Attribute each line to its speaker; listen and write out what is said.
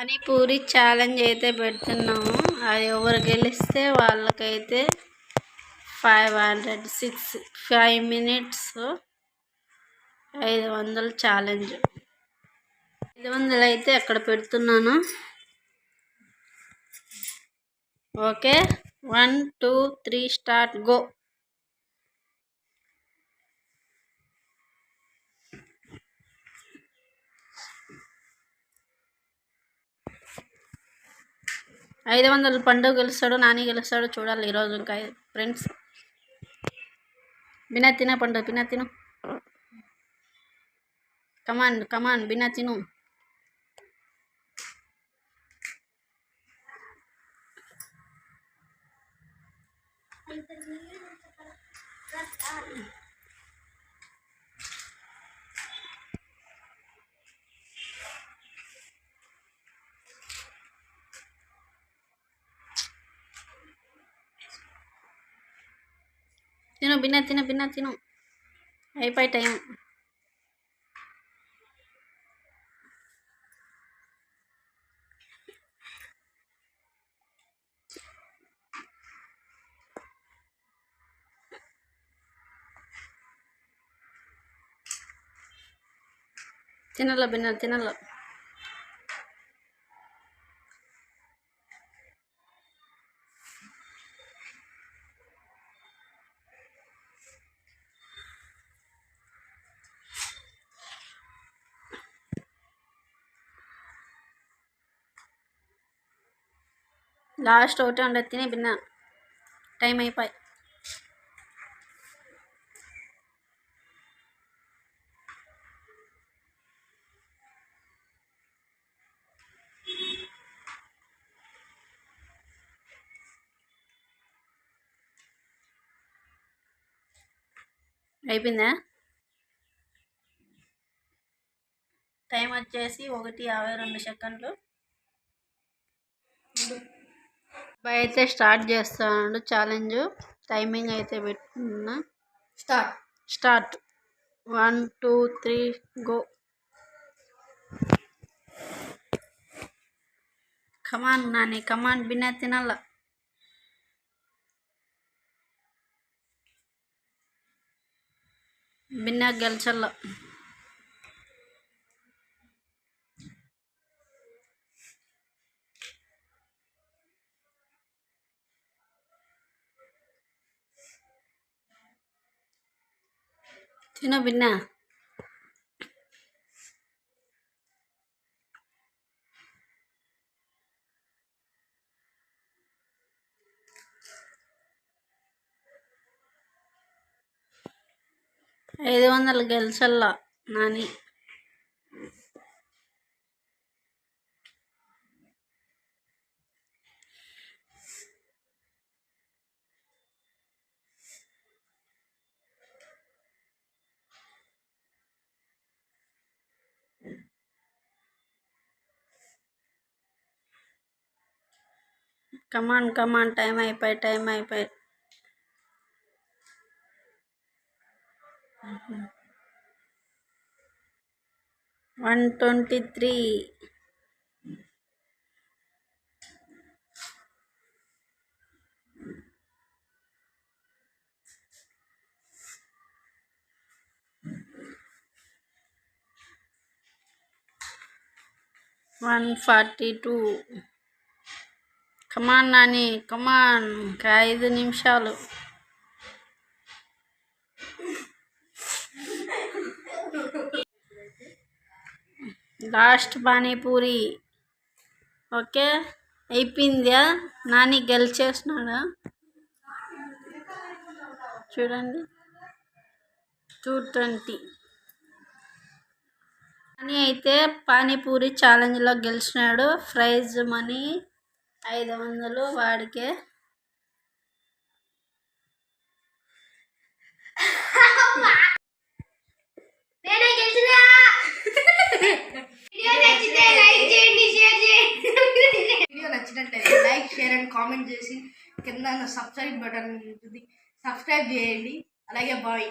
Speaker 1: Panipuri challenge అయితే పెడుతున్నాము. అది ఎవరు గెలిస్తే వాళ్ళకైతే five hundred six five minutes ఐదు వందలు ఛాలెంజ్ ఐదు వందలు అయితే అక్కడ పెడుతున్నాను. Okay? One two three start go ఐదు వందల పండుగ గెలుస్తాడు నాని గెలుస్తాడు చూడాలి ఈరోజు ఇంకా ఫ్రెండ్స్. బినా తిన పండుగ బినా తిను. కమాన్ కమాన్ బినా తిను. tino bina tino bina tino ay pa itayong tino la bina tino last ఒకటి ఉండదు తిని బిన్న టైం అయిపోయి. అయిపోయిందా? టైం వచ్చేసి ఒకటి యాభై రెండు సెకండ్లు. అబ్బాయి అయితే స్టార్ట్ చేస్తున్నాడు ఛాలెంజ్ టైమింగ్ అయితే పెట్టుకున్నా.
Speaker 2: Start.
Speaker 1: Start. One two three go. Come on Nani. Come on బిన్న తినాల? బిన్న గెలిచల్ల? తిన బిన్న ఐదు వందలు గెలిచల్లా Nani. Come on come on time అయిపోయి టైం అయిపోయి one twenty three one forty two come on Nani come on ఇంకా ఐదు నిమిషాలు. లాస్ట్ పానీపూరి ఓకే అయిపోయిందా? నాని గెలిచేస్తున్నాడా? చూడండి. టూ ట్వంటీ నాని అయితే పానీపూరి ఛాలెంజ్లో గెలిచినాడు. ప్రైజ్ మనీ ఐదు వందలు వాడికే.
Speaker 2: లైక్ వీడియో నచ్చినట్లయితే లైక్ షేర్ అండ్ కామెంట్ చేసి కింద సబ్స్క్రైబ్ బటన్ ఉంటుంది. సబ్స్క్రైబ్ చేయండి. అలాగే బాయ్.